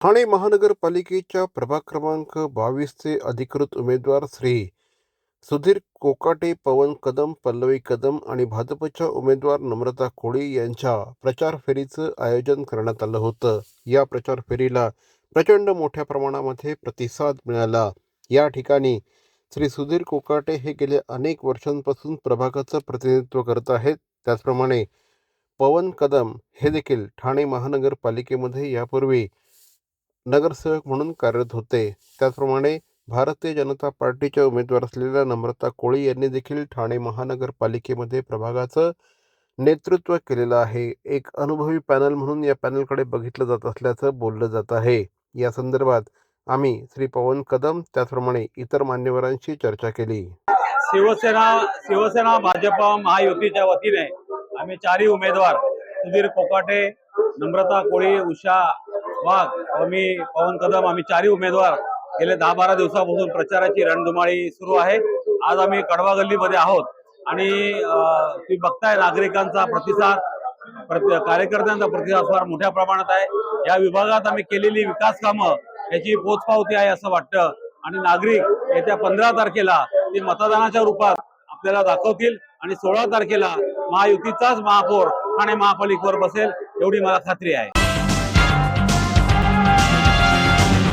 ठाणे महानगरपालिकेच्या प्रभाग क्रमांक बावीसचे अधिकृत उमेदवार श्री सुधीर कोकाटे पवन कदम पल्लवी कदम आणि भाजपच्या उमेदवार नम्रता कोळी यांच्या प्रचार फेरीचं आयोजन करण्यात आलं होतं. या प्रचार फेरीला प्रचंड मोठ्या प्रमाणामध्ये प्रतिसाद मिळाला. या ठिकाणी श्री सुधीर कोकाटे हे गेल्या अनेक वर्षांपासून प्रभागाचं प्रतिनिधित्व करत आहेत. त्याचप्रमाणे पवन कदम हे देखील ठाणे महानगरपालिकेमध्ये यापूर्वी नगरसेवक म्हणून कार्यरत होते. त्याचप्रमाणे भारतीय जनता पार्टीच्या उमेदवार असलेल्या नम्रता कोळी यांनी देखील ठाणे महानगरपालिकेमध्ये प्रभागाचं नेतृत्व केलेलं आहे. एक अनुभवी पॅनल म्हणून या पॅनलकडे बघितलं जात असल्याचं बोललं जात आहे. या संदर्भात आम्ही श्री पवन कदम त्याचप्रमाणे इतर मान्यवरांशी चर्चा केली. शिवसेना शिवसेना भाजप महायुतीच्या वतीने आम्ही चारही उमेदवार सुधीर कोकाटे नम्रता कोळी उषा वाघ. मी पवन कदम आम्ही चारही उमेदवार गेले दहा बारा दिवसापासून प्रचाराची रणधुमाळी सुरू आहे. आज आम्ही कडवा गल्लीमध्ये आहोत. आणि तुम्ही बघताय नागरिकांचा प्रतिसाद प्रति कार्यकर्त्यांचा प्रतिसाद फार मोठ्या प्रमाणात आहे. या विभागात आम्ही केलेली विकास कामं याची पोचपावती आहे असं वाटतं. आणि नागरिक येत्या पंधरा तारखेला ते मतदानाच्या रूपात आपल्याला दाखवतील आणि सोळा तारखेला महायुतीचाच महापौर ठाणे महापालिकेवर बसेल एवढी मला खात्री आहे.